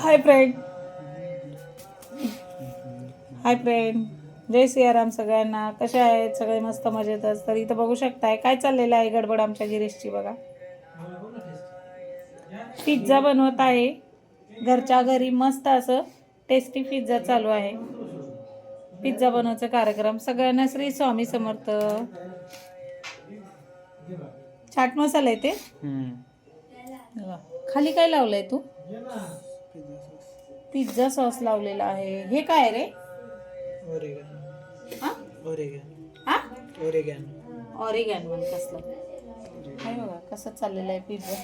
हाय friend hi friend जय सियाराम सगळ्यांना. कशा आहेत? सगळे मस्त मजेतच तर इथं बघू शकताय काय चाललेलं आहे गडबड आमच्या गिरीशची बघा. पिझ्झा बनवत आहे. घरच्या घरी मस्त असं टेस्टी पिझ्झा चालू आहे. पिझ्झा बनवायचा कार्यक्रम. सगळ्यांना श्री स्वामी समर्थ. चाट मसाला आहे ते. खाली काय लावलंय तू? Pizza sauce. लावलेला आहे. हे काय रे? हा? हा? ऑरिगॅन कसलं. बघा कसं चाललेलं आहे पिझ्झा?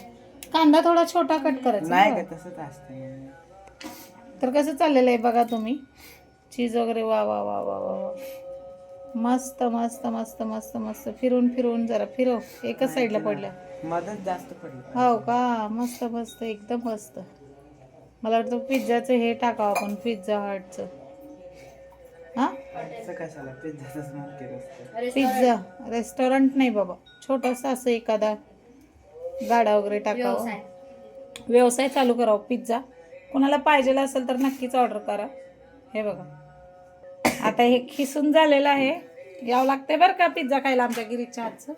कांदा थोडा छोटा कट करायचा नाही बघा. का तसंच असतं तर कसं चाललेलं आहे बघा तुम्ही? चीज वगैरे वा वा वा वा वा वा. मस्त मस्त मस्त मस्त मस्त. फिरून फिरून जरा फिरव एकच साईडला पडल्या. मदत जास्त पडली. हो का? मस्त मस्त. एकदम मस्त. मला वाटतं पिझ्झाचं हे टाकावं आपण पिझ्झा हटचं. हां? पिझ्झा. रेस्टॉरंट नाही बाबा. छोटंसं असं एखादा गाडा वगैरे टाकावं. व्यवसाय. चालू करावा पिझ्झा. कोणाला पाहिजेला असेल तर नक्कीच ऑर्डर करा. हे बघा. आता हे खिसून झालेलं आहे. यावं लागतंय बरं का पिझ्झा खायला आमच्या गिरीच्या हातचं.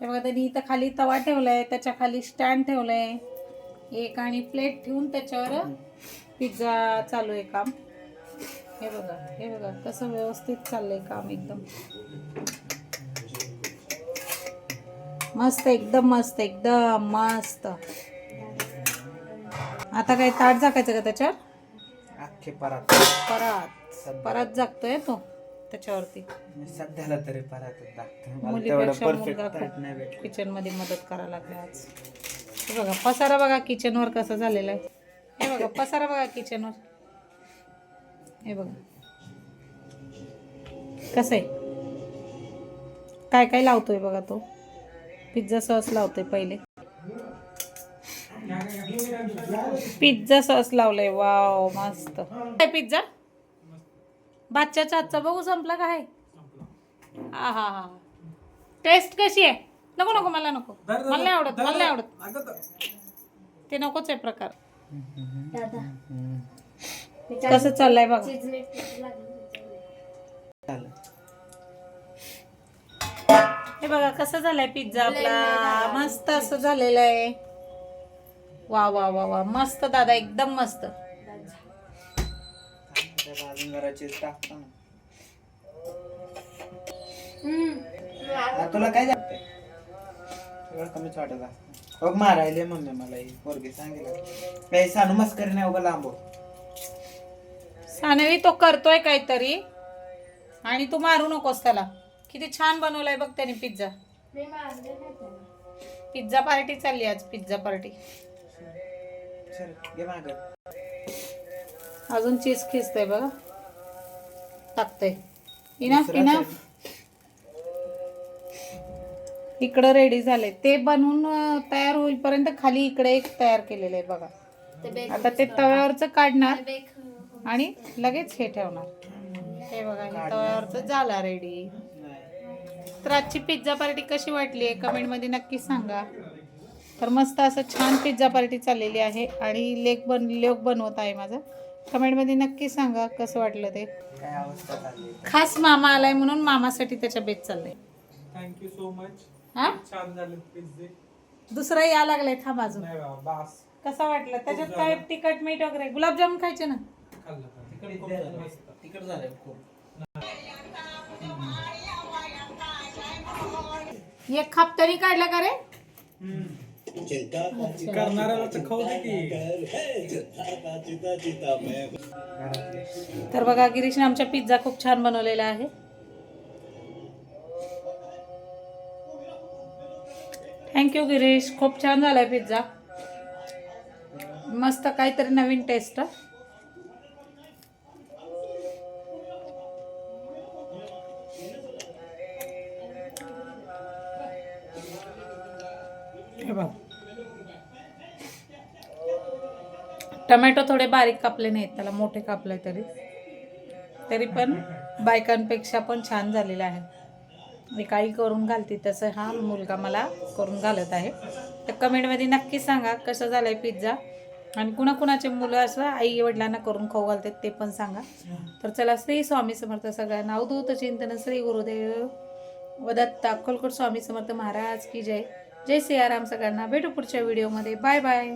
हे बघा त्यांनी इथं खाली तवा ठेवलाय त्याच्याखाली स्टँड ठेवलंय. एक आणि प्लेट ठेवून त्याच्यावर पिझ्झा चालू आहे काम. हे बघा हे बघा कसं व्यवस्थित चाललंय काम एकदम. मस्त एकदम मस्त एकदम मस्त. आता काय ताट झाकायचं का त्याच्यावर? परात. परत. परत जागतोय तो त्याच्यावरती. सध्याला तरी परात मुलीपेक्षा मुलगा किचनमध्ये मदत करायला लागला आज. हे बघा पसारा बघा किचनवर कसा झालेला आहे. हे बघा पसारा बघा किचनवर हे बघा. कसं आहे? काय काय लावतोय बघा तो? पिझ्झा सॉस लावतोय पहिले. पिझ्झा सॉस लावलंय. वाव मस्त. काय पिझ्झा भातच्या चातचा बघू संपला काय हा हा हा टेस्ट कशी आहे? नको नको मला नको. मला नाही आवडत मला नाही आवडत. ते नकोच आहे प्रकार. कसं चाललंय बघा. हे बघा कसं झालंय पिझ्झा आपला? मस्त असं झालेलं आहे. वा वा वा वा. मस्त दादा एकदम मस्त. त्याला अजून जरा चीज टाकतो ना आ, तुला काय सगळं कमीच वाटत असतं. बघ मारायले मम्मी मला ही. पोरगी सांगितलं काही सानू मस्करी नाही लांबो सानवी तो करतोय काहीतरी. आणि तू मारू नकोस त्याला. किती छान बनवलाय बघ त्याने पिझ्झा. पिझ्झा पार्टी चालली आज पिझ्झा पार्टी. चल घे माग. अजून चीज खिचतोय बघा. टाकतोय. इनफ इनफ इकडं रेडी झाले ते बनवून तयार होईपर्यंत खाली इकडे एक तयार केलेलं आहे बघा. आता ते तव्यावरचं काढणार आणि लगेच हे ठेवणार. हे बघा हे तव्यावरचं झाला रेडी तर आजची पिझ्झा पार्टी कशी वाटली आहे? कमेंटमध्ये नक्की सांगा. तर मस्त असं छान पिझ्झा पार्टी चाललेली आहे आणि लेक बन लेक बनवत आहे माझं. कमेंटमध्ये नक्की सांगा कसं वाटलं ते? काय अवस्था झाली? खास मामा आलाय म्हणून मामासाठी त्याच्या बेत चाललंय. थँक्यू सो मच हा? छान झाले पिझ्झे दुसरा या लागलाय थांब अजून. नाही बाबा बास. कसा वाटलं? त्याच्यात काय तिखट मीठ वगैरे? गुलाबजामुन खायचे ना? खाल्लं का? खूप झालं. मस्त. तिकड झालंय खूप. एक खाप तरी काढला का रे? करणाऱ्याला तर खाऊ दे की. तर बघा गिरीशने आमच्या पिझ्झा खूप छान बनवलेला आहे. थँक्यू गिरीश खूप छान झालाय पिझ्झा मस्त काहीतरी नवीन टेस्ट टमॅटो थोडे बारीक कापले नाहीत त्याला मोठे कापले तरी. तरी पण बायकांपेक्षा पण छान झालेला आहे. मी काही करून घालते तसं हा मुलगा मला करून घालत आहे. तर कमेंटमध्ये नक्की सांगा कसं झालं आहे पिझ्झा. आणि कुणाकुणाचे मुलं असं आई वडिलांना करून खाऊ घालतात ते पण सांगा. तर चला श्री स्वामी समर्थ सगळ्यांना अवधूत चिंतन श्री गुरुदेव व अक्कलकोट स्वामी समर्थ महाराज की जय. जय सियाराम सगळ्यांना. भेटू पुढच्या व्हिडिओमध्ये बाय बाय